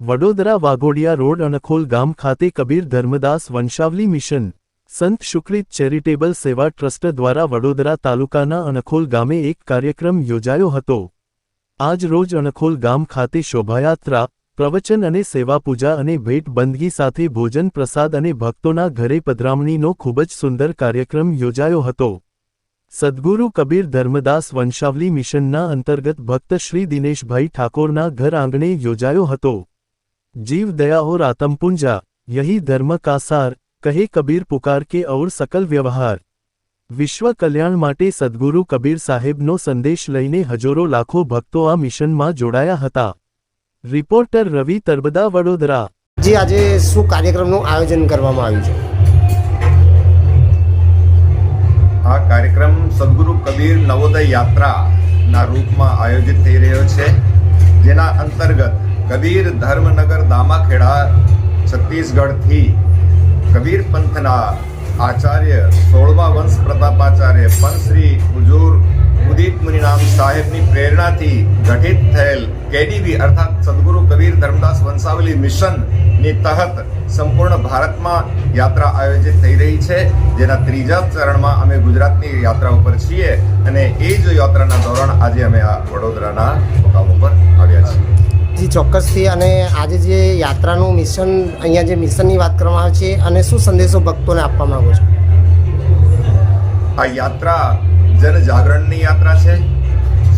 Vadodara Waghodia road અણખોલ ગામ ખાતે Kabir Dharmadas વંશાવલી mission, સંત શુક્રિત ચેરિટેબલ સેવા ટ્રસ્ટ દ્વારા વડોદરા તાલુકાના અણખોલ ગામે એક કાર્યક્રમ યોજાયો હતો. આજ રોજ અણખોલ ગામ ખાતે શોભાયાત્રા, પ્રવચન અને સેવા પૂજા અને ભેટ બંદગી સાથે ભોજન પ્રસાદ અને ભક્તોના ઘરે પધરામણીનો ખૂબ જ સુંદર કાર્યક્રમ યોજાયો હતો. સદ્ગુરુ કબીર ધર્મદાસ વંશાવલી મિશનના અંતર્ગત ભક્ત શ્રી દિનેશભાઈ ઠાકોરના ઘર આંગણે યોજાયો હતો. जीव दया और आतमपुंजा यही धर्म का सार कहे कबीर पुकार के और सकल व्यवहार વિશ્વ કલ્યાણ માટે સદ્ગુરુ કબીર સાહેબનો સંદેશ લઈને હજારો લાખો ભક્તો આ મિશનમાં જોડાયા હતા રિપોર્ટર રવિ તરબદા વડોદરા જે આજે શું કાર્યક્રમનું આયોજન કરવામાં આવ્યું છે આ કાર્યક્રમ સદગુરુ કબીર નવોદય યાત્રાના રૂપમાં આયોજિત થઈ રહ્યો છે જેના અંતર્ગત કબીર ધર્મનગર દામાખેડા, છત્તીસગઢથી કબીર પંથના આચાર્ય સોળમા વંશ પ્રતાપાચાર્ય પંશ્રી હુજુર ઉદિત મુનિરામ સાહેબની પ્રેરણાથી ગઠિત થયેલ કેડીવી અર્થાત સદગુરુ કબીર ધર્મદાસ વંશાવલી મિશનની તહત સંપૂર્ણ ભારતમાં યાત્રા આયોજિત થઈ રહી છે. જેના ત્રીજા ચરણમાં અમે ગુજરાતની યાત્રા ઉપર છીએ અને એ જ યાત્રાના ધોરણ આજે અમે આ વડોદરાના મુકામ ઉપર આવ્યા છીએ. જી, ચોક્કસથી. અને આજે જે યાત્રાનું મિશન, અહીંયા જે મિશનની વાત કરવામાં આવે છે, અને શું સંદેશો ભક્તોને આપવા માંગો છો? આ યાત્રા જન જાગરણની યાત્રા છે.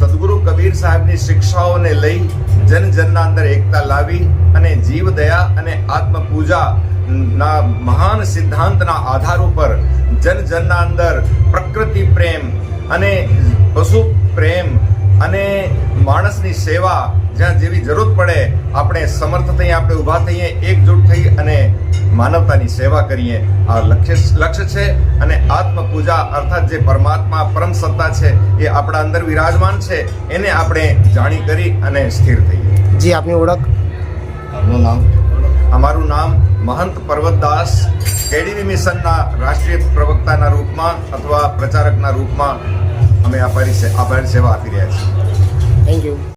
સદગુરુ કબીર સાહેબની શિક્ષાઓને લઈ જન જનના અંદર એકતા લાવી અને જીવ દયા અને આત્મ પૂજા ના મહાન સિદ્ધાંતના આધાર ઉપર જન જનના અંદર પ્રકૃતિ પ્રેમ અને પશુ પ્રેમ અને માણસની સેવા જ્યાં જેવી જરૂર પડે આપણે સમર્થ થઈએ આપણે ઊભા થઈએ એકજૂટ થઈ અને માનવતાની સેવા કરીએ. આ લક્ષ્ય લક્ષ્ય છે અને આત્મપૂજા અર્થાત જે પરમાત્મા પરમ સત્તા છે એ આપણા અંદર વિરાજમાન છે એને આપણે જાણી કરી અને સ્થિર થઈએ. જી આપની ઓળખ. આપનું નામ? અમારું નામ મહંત પર્વતદાસ કેડીવી મિશનના રાષ્ટ્રીય પ્રવક્તાના રૂપમાં અથવા પ્રચારકના રૂપમાં અમે આભારી આભારી સેવા આપી રહ્યા છીએ. Thank you